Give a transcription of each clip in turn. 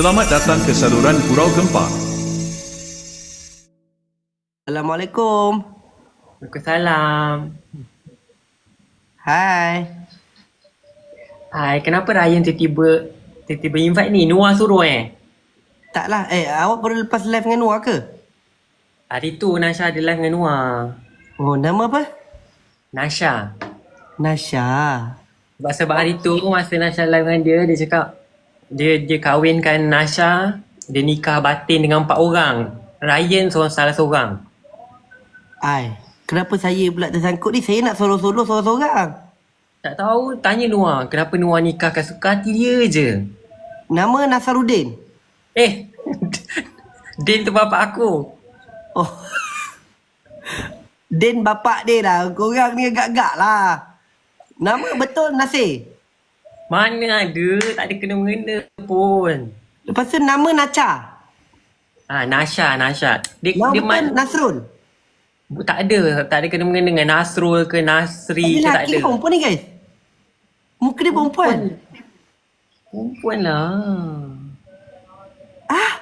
Selamat datang ke saluran Gurau Gempa. Assalamualaikum. Waalaikumsalam. Hai. Hai, kenapa Ryan tiba-tiba tiba-tiba invite ni? Noah suruh eh? Taklah, eh awak baru lepas live dengan Noah ke? Hari tu Nasha ada live dengan Noah. Oh, nama apa? Nasha. Nasha. Sebab sebab hari tu masa Nasha live dengan dia, dia cakap dia dia kahwinkan Nasha, dia nikah batin dengan empat orang. Ryan seorang salah seorang. Ai, kenapa saya pula tersangkut ni? Saya nak solo-solo seorang-seorang. Tak tahu, tanya Noah. Kenapa Noah nikahkan suka hati dia je? Nama Nasaruddin. Eh, Din tu bapak aku. Oh. Din bapak dia lah. Korang ni agak-agak lah. Nama betul Nasir. Mana ada, tak ada kena-mengena pun. Lepas tu nama Nacha. Ah, Nasha, Nasha. Dia, Nama dia man, Nasrul. Bu- Tak ada, tak ada kena-mengena dengan Nasrul ke Nasri Dia ke tak lelaki ada. ke perempuan ni guys? Muka dia perempuan. Perempuan lah. Ah,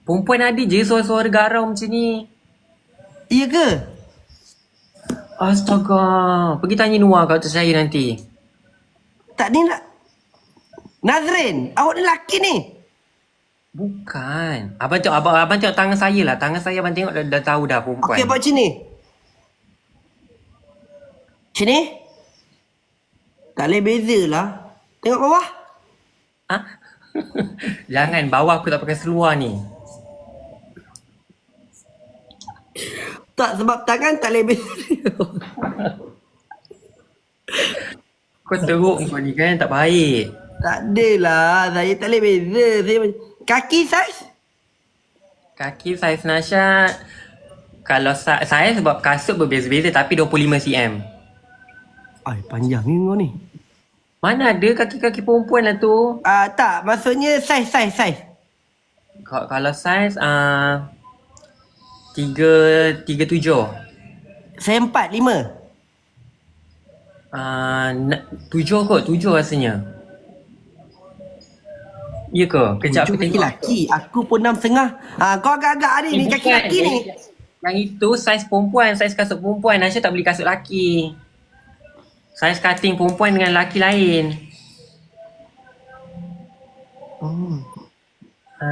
Perempuan ada je suara-suara garau macam ni. iya ke? Astaga. Pergi tanya Noah kat atas saya nanti. Tak ni nak Nazrin, awak ni lelaki ni. Bukan. Abang tengok, abang, abang tengok tangan saya lah. Tangan saya abang tengok dah, dah tahu dah perempuan. Okey, buat sini. Sini. Tak boleh beza lah. Tengok bawah. Ha? Jangan, bawah aku tak pakai seluar ni. Tak, sebab tangan tak boleh beza. Kau teruk kau ni kan, tak baik. tak adalah. Saya tak boleh beza. Saya Kaki saiz? Kaki saiz Nasha kalau sa- saya sebab kasut berbeza-beza tapi 25 cm. Ay, panjang ni kau ni. Mana ada kaki-kaki perempuan lah tu? Ah tak, maksudnya saiz, saiz, saiz. Ka- Kalau saiz uh, tiga tiga tujuh. Saya empat, lima. Uh, tujuh kot, tujuh rasanya. Ya ke? Kejap Tujuh aku kaki tengok. laki. Aku pun enam setengah. Ah, kau agak-agak ni, ni kaki bukan. laki ni. Yang itu saiz perempuan, saiz kasut perempuan. Nasha tak beli kasut laki. Saiz cutting perempuan dengan laki lain. Hmm. Ha.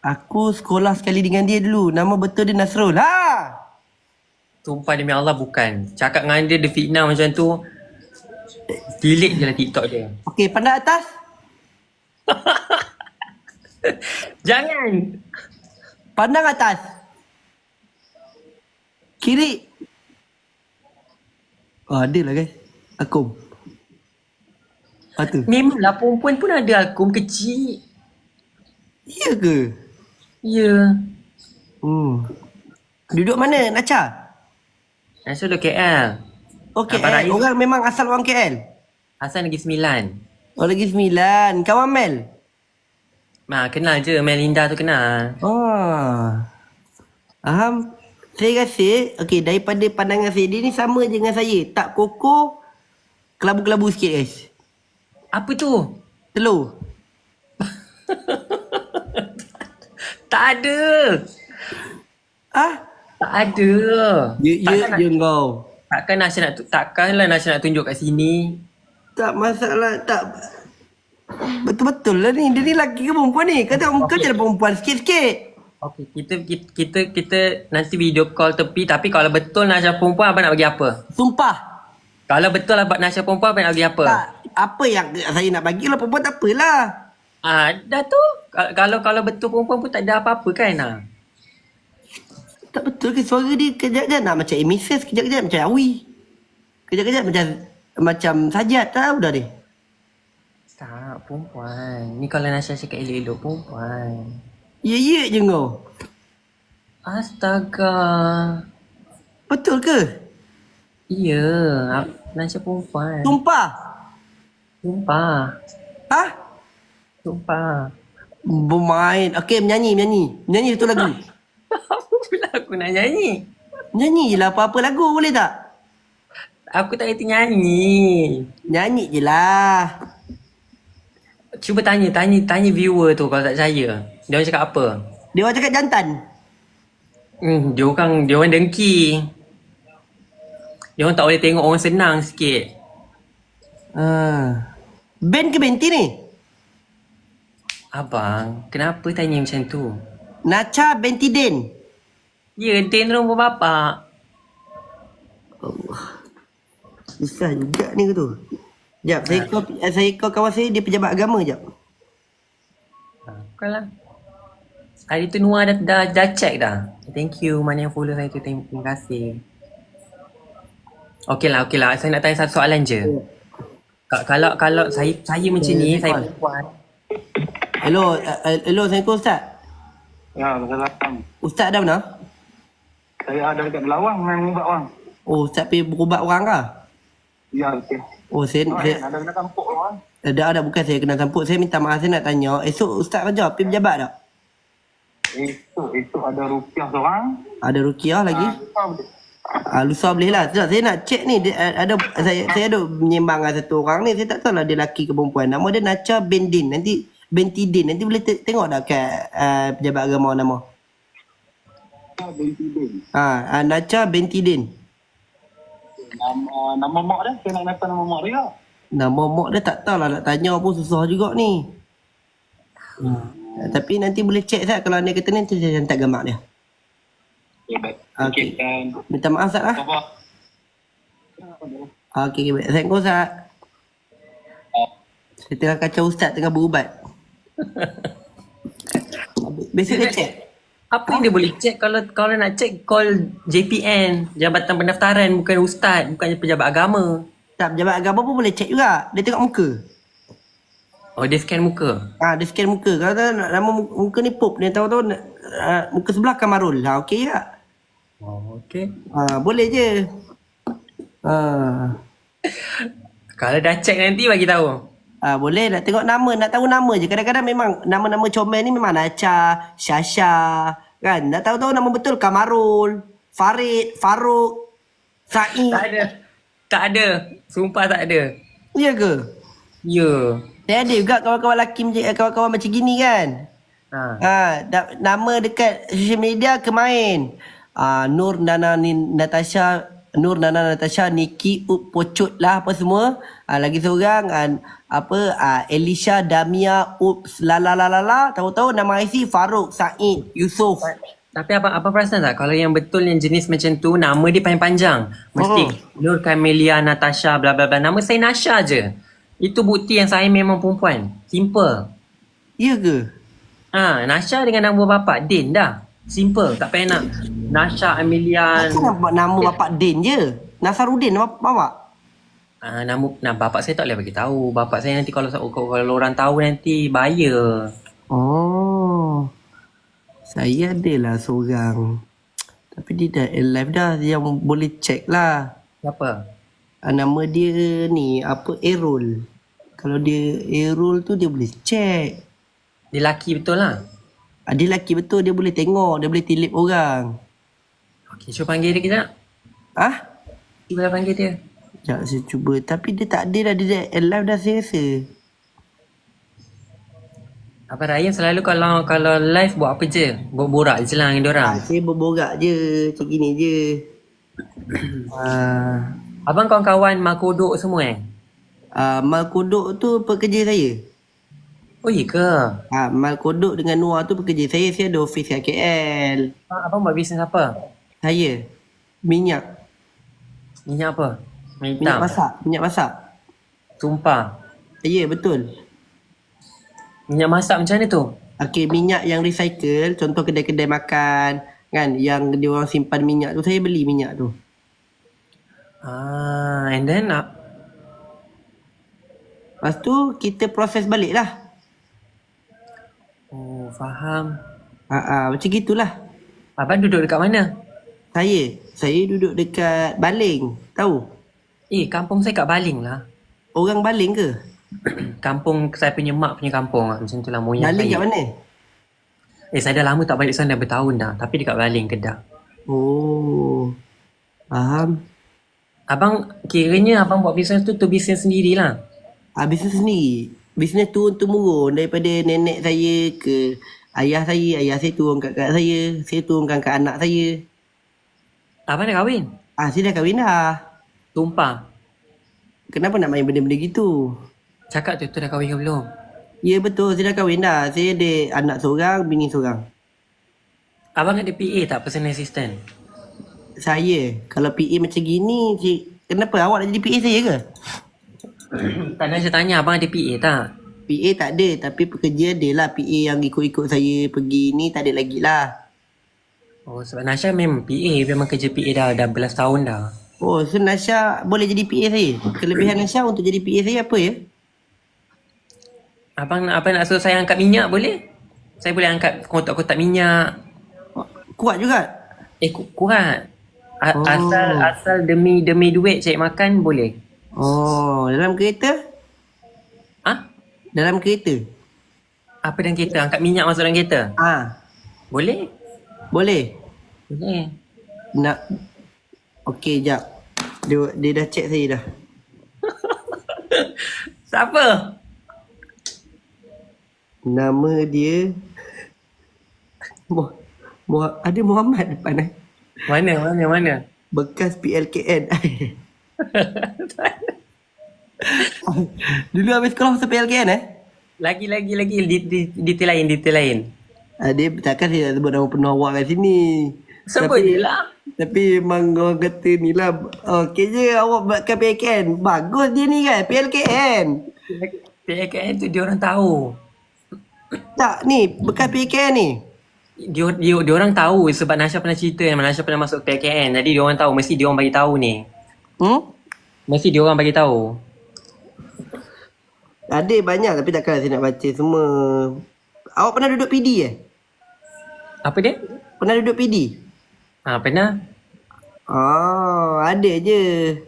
Aku sekolah sekali dengan dia dulu. Nama betul dia Nasrul. Ha! Sumpah demi Allah bukan. Cakap dengan dia, dia fitnah macam tu. Delete je lah TikTok dia. Okey, pandang atas. Jangan! Pandang atas. Kiri. Oh, ada lah guys. Akum. Ah tu. Memanglah perempuan pun ada akum kecil. Ya ke? Ya. Hmm. Duduk mana, Nacha? Duduk KL. Oh, Abang KL. Rahim. Orang memang asal orang KL. Hasan lagi sembilan. Oh, lagi sembilan. Kawan Mel. Ma, kenal je. Melinda tu kenal. Oh. Faham? Saya rasa, okey, daripada pandangan saya, dia ni sama je dengan saya. Tak kokoh, kelabu-kelabu sikit guys. Apa tu? Telur. Tak ada. Ah? Tak ada. Ya, ya, takkan, ya kau. takkan Nasha nak takkanlah Nasha nak tunjuk kat sini. Tak masalah, tak. Betul-betul lah ni. Dia ni lelaki ke perempuan ni? Kau tengok muka je ada perempuan sikit-sikit. Okey, kita, kita kita kita nanti video call tepi tapi kalau betul Nasha perempuan abang nak bagi apa? Sumpah. Kalau betul abang Nasha perempuan abang nak bagi apa? Tak. Apa yang saya nak bagi lah perempuan tak apalah. Ah, dah tu. Ka- Kalau kalau betul perempuan pun tak ada apa-apa kan? Ah. Tak betul ke suara dia kejap-kejap nak macam Emises, kejap-kejap macam Awi. Kejap-kejap macam macam Sajat tahu dah dia. Tak, perempuan. Ni kalau Nasha cakap elok-elok perempuan. Ya ya je kau. Astaga. Betul ke? Ya, Nasha perempuan. Sumpah. Sumpah. Ha? Sumpah. Bermain. Okey, menyanyi, menyanyi. Menyanyi satu lagu. Pula aku nak nyanyi? Nyanyi je lah apa-apa lagu boleh tak? Aku tak kerti nyanyi. Nyanyi je lah. cuba tanya, tanya, tanya viewer tu kalau tak percaya. Dia orang cakap apa? Dia orang cakap jantan. Hmm, dia orang, dia orang dengki. Dia orang tak boleh tengok orang senang sikit. Ah. Ben ke Benti ni? Abang, kenapa tanya macam tu? Nacha Benti Den. Ya, Din nombor bapak. Susah juga ni ke tu. Sekejap, saya call, eh, saya call kawan saya, dia pejabat agama sekejap. Bukan lah. Hari tu Noah dah, dah, dah check dah. Thank you. Mana yang follow saya tu. Terima, terima kasih. Okey lah, okey lah. Saya nak tanya satu soalan je. Ka- Kalau kalau saya saya macam ni, saya perempuan. Hello, uh, hello, Assalamualaikum Ustaz. Ya, Assalamualaikum. Ustaz ada mana? Saya ada dekat Belawang, memang ubat wang. Oh, Ustaz pergi berubat orang kah? Ya, okey. Oh, saya, Oh, saya ada kena kampuk wang. ada ada bukan saya kena samput. Saya minta maaf saya nak tanya. Esok Ustaz kerja pergi pejabat tak? Itu, itu ada rupiah seorang. Ada rukiah lagi? Ah, boleh. Ah, lusa boleh lah. Saya nak cek ni. Dia, eh, ada saya saya ada menyembang dengan satu orang ni. Saya tak tahu lah dia lelaki ke perempuan. Nama dia Nacha Bendin. Nanti Bentidin. Nanti boleh te- tengok tak kat uh, pejabat agama nama. Binti bin. Ah, uh, Nacha Bentidin. Nama, nama mak dia, saya nak dapat nama mak dia. Nama mak dia tak tahu lah nak tanya pun susah juga ni. Hmm. Tapi nanti boleh cek Ustaz kalau dia kata ni nanti saya hantar gambar dia. Ya. Okey. Okey, dan Minta maaf Ustaz lah. Okey, okay, baik. Assalamualaikum Ustaz. Saya tengah kacau Ustaz tengah berubat. Besok dia cek. Apa yang dia boleh check kalau kalau nak check call JPN, Jabatan Pendaftaran bukan ustaz, bukan pejabat agama. Tak, pejabat agama pun boleh cek juga. Dia tengok muka. Oh dia scan muka. Ah, dia scan muka. Kalau tak nak nama mu- muka ni pop. Dia tahu-tahu nak- ah, muka sebelah Kamarul. Ha, okey tak? Oh, okey. Ah, boleh je. Ah. Kalau dah check nanti bagi tahu. Ah boleh nak tengok nama, nak tahu nama je. Kadang-kadang memang nama-nama comel ni memang Nacha, Syasha, kan? Nak tahu-tahu nama betul Kamarul, Farid, Faruk, Said. Tak ada. Tak ada. Sumpah tak ada. Ya ke? Ya. Saya ada juga kawan-kawan lelaki macam eh, kawan-kawan macam gini kan. Ha. Ha, da, nama dekat social media kemain. Ah Nur Nana Natasha Nur Nana Natasha Niki Up Pocut lah apa semua. Ah lagi seorang ah, apa ah, Elisha Damia Ups la la la la la tahu-tahu nama IC Faruk Said Yusof. Tapi apa apa perasan tak kalau yang betul yang jenis macam tu nama dia panjang-panjang. Mesti Nur Camelia Natasha bla bla bla. Nama saya Nasha je. Itu bukti yang saya memang perempuan. Simple. Ya ke? Ha, Nasha dengan nama bapak Din dah. Simple. Tak payah nak Nasha Amelia. Kenapa nak buat nama bapak Din je? Nasaruddin nama bapak. Ah, nama nah, bapak saya tak boleh bagi tahu. Bapak saya nanti kalau kalau, kalau orang tahu nanti bahaya. Oh. Saya adalah seorang. Tapi dia dah alive dah yang boleh check lah. Siapa? Ah, nama dia ni apa Errol. Kalau dia Errol tu dia boleh check. Dia laki betul lah. Ah, dia lelaki betul dia boleh tengok, dia boleh tilip orang. Okey, cuba panggil dia kejap. Ah? Cuba lah panggil dia. Sekejap saya cuba. Tapi dia tak ada dah. Dia dah alive dah saya rasa. Abang Ryan selalu kalau kalau live buat apa je? Borak je lah dengan dia orang. Ah, saya berborak je. Macam gini je. ah, Abang kawan-kawan makodok semua eh? ah, Mal Kodok tu pekerja saya. Oh iya ke? Ah, Mal Kodok dengan Noah tu pekerja saya. Saya ada office kat KL. Ah, Abang buat bisnes apa? Saya. Minyak. Minyak apa? Minyak hitam? Minyak masak. Minyak masak. Sumpah. Ya, betul. Minyak masak macam mana tu? Okey, minyak yang recycle, contoh kedai-kedai makan, kan, yang dia orang simpan minyak tu, saya beli minyak tu. Ah, and then ah, Lepas tu, kita proses balik lah. Oh, faham. Ha, ha, macam gitulah. Abang duduk dekat mana? Saya, saya duduk dekat Baling, tahu? Eh, kampung saya kat Baling lah. Orang Baling ke? kampung saya punya mak punya kampung lah. Macam tu lah moyang Baling saya. kat mana? Eh, saya dah lama tak balik sana dah bertahun dah. Tapi dekat Baling, Kedah. Oh, faham. Abang, kiranya abang buat bisnes tu, tu bisnes sendirilah. Ah, bisnes sendiri. Bisnes turun temurun daripada nenek saya ke ayah saya, ayah saya turunkan kat saya, saya turunkan kat anak saya. Abang dah kahwin? Ah, saya dah kahwin dah. Tumpah. Kenapa nak main benda-benda gitu? Cakap tu, tu dah kahwin ke belum? Ya betul, saya dah kahwin dah. Saya ada anak seorang, bini seorang. Abang ada PA tak? Personal assistant? Saya, kalau PA macam gini, cik, kenapa awak nak jadi PA saya ke? tak nak saya tanya, abang ada PA tak? PA tak ada, tapi pekerja dia lah PA yang ikut-ikut saya pergi ni tak ada lagi lah. Oh, sebab Nasha memang PA. Memang kerja PA dah, dah belas tahun dah. Oh, so Nasha boleh jadi PA saya? Kelebihan Nasha untuk jadi PA saya apa ya? Abang nak, abang nak suruh saya angkat minyak boleh? Saya boleh angkat kotak-kotak minyak. Kuat juga? Eh, ku- kuat. A- Oh. Asal asal demi demi duit cari makan boleh. Oh, dalam kereta? Ah? Dalam kereta? Apa dalam kereta? Angkat minyak masuk dalam kereta? Ah, Boleh? boleh? Boleh. Nak Okey, jap. Dia dia dah check saya dah. Siapa? Nama dia Mu, Mu, ada Muhammad depan eh. Mana? Mana? Mana? Bekas PLKN. Dulu habis sekolah masuk PLKN eh? Lagi lagi lagi di, di, detail lain detail lain. Ah, dia takkan nak sebut nama penuh awak kat sini. Sebut je lah. Tapi memang orang kata ni lah Okey je awak buatkan PLKN Bagus dia ni kan PLKN PKN tu dia orang tahu. Tak ni bekas PLKN ni Dia, dia, dia orang tahu sebab Nasha pernah cerita Nasha pernah masuk PKN. Jadi dia orang tahu mesti dia orang bagi tahu ni. Hmm? Mesti dia orang bagi tahu. Ada banyak tapi takkan saya nak baca semua Awak pernah duduk PD eh? Apa dia? Pernah duduk PD? Ha, pernah? Oh, ada je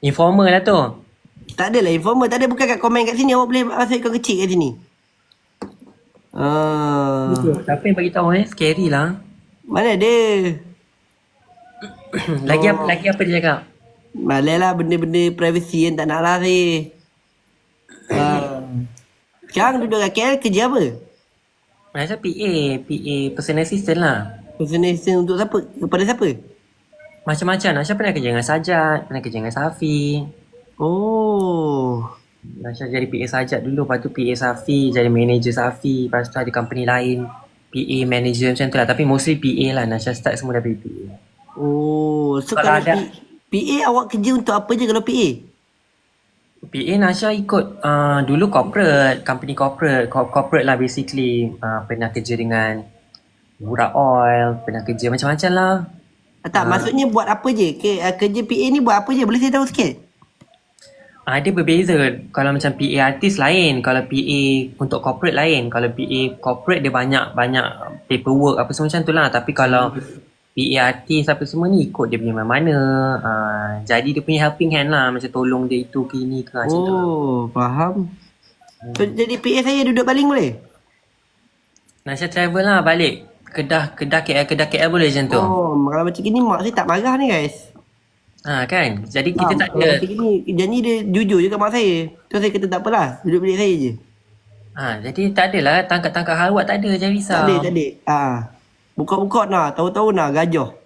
Informer lah tu. Tak adalah informer Tak ada bukan kat komen kat sini Awak boleh masuk ikut kecil kat sini Ah, Siapa yang bagi tahu eh? Scary lah. Mana ada lagi apa lagi apa dia cakap? Malah lah benda-benda privacy yang tak nak lah saya Ah. Sekarang duduk kat KL kerja apa? Nasha PA, PA personal assistant lah. Personal assistant untuk siapa? Kepada siapa? Macam-macam. Nasha pernah kerja dengan Sajat, pernah kerja dengan Safi. Oh Nasha jadi PA Sajat dulu, lepas tu PA Safi, jadi manager Safi, lepas tu ada company lain. PA manager macam tu lah. Tapi mostly PA lah. Nasha start semua dari PA. Oh So Kalau kalau, ada- P- PA awak kerja untuk apa je kalau PA? PA Nasha ikut uh, dulu corporate, company corporate, co- corporate lah basically. Uh, pernah kerja dengan Burak Oil, pernah kerja macam-macam lah. Ah, tak, maksudnya buat apa je? Ke, uh, kerja PA ni buat apa je? Boleh saya tahu sikit? Ah, dia berbeza. Kalau macam PA artis lain, kalau PA untuk corporate lain. Kalau PA corporate dia banyak banyak paperwork apa semua macam tu lah. Tapi kalau PA artis apa semua ni ikut dia punya mana. Ah, jadi dia punya helping hand lah. Macam tolong dia itu ke ini ke macam tu. Oh, faham. So, jadi PA saya duduk baling boleh? Nasha travel lah balik. Kedah, Kedah KL, Kedah KL boleh macam tu. Oh, kalau macam gini mak saya tak marah ni guys. Ha kan? Jadi kita Ah, tak ada. Macam gini, janji dia jujur je kat mak saya. Tu saya kata tak apalah, duduk bilik saya je. Ha, jadi tak adalah tangkap-tangkap haluat tak ada jangan risau. Tak ada, tak ada. Ah. Buka-buka nak, tahu-tahu nak gajah.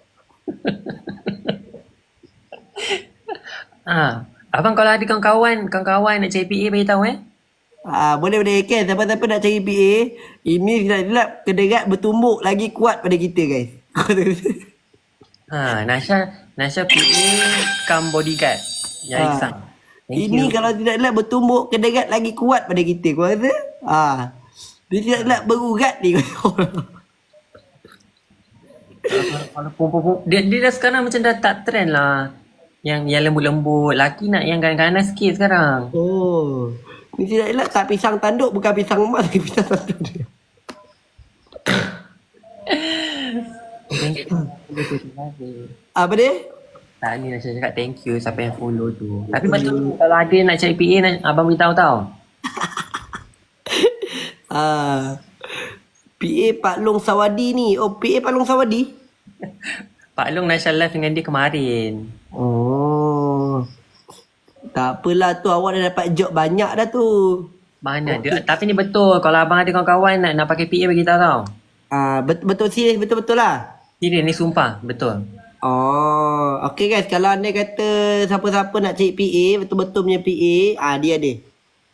Ha. Abang kalau ada kawan-kawan, kawan-kawan nak cari PA bagi tahu eh. Ah, boleh boleh kan siapa-siapa nak cari PA, ini silap-silap kederat bertumbuk lagi kuat pada kita guys. Ha, Nasha, Nasha PA come bodyguard. Ya, Ah. Iksan. Ini you. kalau tidak silap bertumbuk kederat lagi kuat pada kita. Kau rasa? Ah. Dia tidak silap berurat ni. Kalau perempuan dia, dia dah sekarang macam dah tak trend lah. Yang yang lembut-lembut. Laki nak yang ganas-ganas sikit sekarang. oh. Ni tidak silap tak pisang tanduk bukan pisang emas tapi pisang tanduk dia. Thank you. Apa dia? Tak ni Nasha cakap thank you siapa yang follow tu. Tapi betul kalau ada nak cari PA nak, abang beritahu tau. Ah. PA Pak Long Sawadi ni. Oh, PA Pak Long Sawadi? Pak Long Nasha live dengan dia kemarin. Oh. Tak apalah tu awak dah dapat job banyak dah tu. Mana ada. Tapi ni betul. Kalau abang ada kawan-kawan nak, nak pakai PA bagi tahu tau. Ah bet- betul serius betul-betul lah. Serius ni sumpah. Betul. Oh, okay guys kalau anda kata siapa-siapa nak cari PA, betul-betul punya PA, ah dia ada.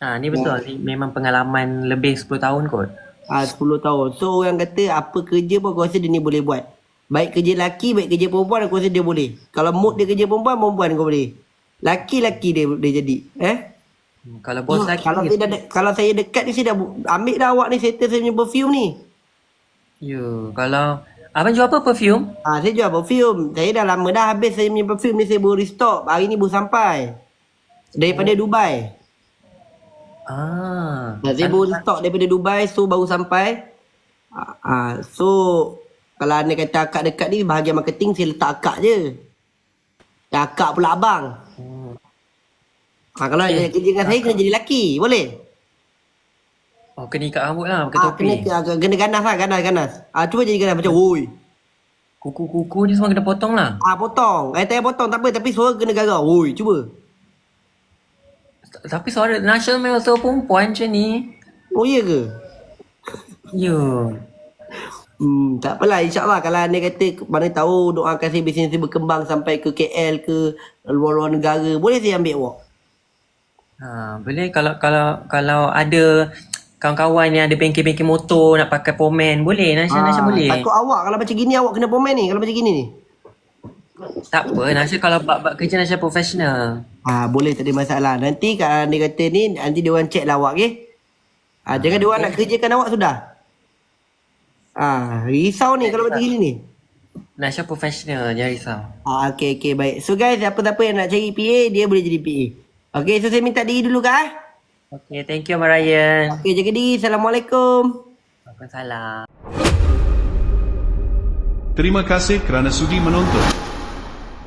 Ha, ni betul. Ni memang pengalaman lebih 10 tahun kot. Ah 10 tahun. So orang kata apa kerja pun aku rasa dia ni boleh buat. Baik kerja laki, baik kerja perempuan aku rasa dia boleh. Kalau mood dia kerja perempuan, perempuan kau boleh. Laki-laki dia dia jadi. Eh? Hmm, Kalau bos lagi kalau saya dah de- kalau saya dekat ni saya dah ambil dah awak ni settle saya punya perfume ni. You, kalau abang jual apa perfume? Ah saya jual perfume. Saya dah lama dah habis saya punya perfume ni saya baru restock. Hari ni baru sampai. Daripada Dubai. Ah. Saya baru restock daripada Dubai so baru sampai. Ah, ah, so kalau anda kata akak dekat ni bahagian marketing saya letak akak je. Dan akak pula abang. Ah, kalau nak kerja dengan saya kena jadi lelaki. Boleh? Oh, kena ikat rambut lah pakai Ah, topi. kena, kena, kena ganas lah, ganas, ganas. Ah, cuba jadi ganas macam, oi. Kuku-kuku ni semua kena potong lah. Ah, potong. Eh, tak payah potong, tak apa. Tapi suara kena garau. Oi, cuba. Tapi suara national memang suara perempuan macam ni. Oh, iya ke? You. Hmm, tak apalah. InsyaAllah kalau anda kata, mana tahu doakan saya bisnes saya berkembang sampai ke KL ke luar-luar negara. Boleh saya ambil awak? Ha, boleh kalau kalau kalau ada kawan-kawan yang ada bengkel-bengkel motor nak pakai pomen boleh Nasha Nasha boleh. Takut awak kalau macam gini awak kena pomen ni. Kalau macam gini ni. Tak apa Nasha kalau bab-bab kerja Nasha profesional. Ah, boleh tak ada masalah. Nanti kalau anda kata ni, nanti dia orang check lah awak, okay? Ah, jangan dia orang nak kerjakan awak sudah. Ah, risau ni kalau macam gini ni. Nasha profesional jangan risau. Ah, okay, okay, baik. So guys, siapa-siapa yang nak cari PA, dia boleh jadi PA. Okay, so saya minta diri dulu kah? eh? Okay, thank you Abang Ryan. Okay, jaga diri. Assalamualaikum. Waalaikumsalam. Terima kasih kerana sudi menonton.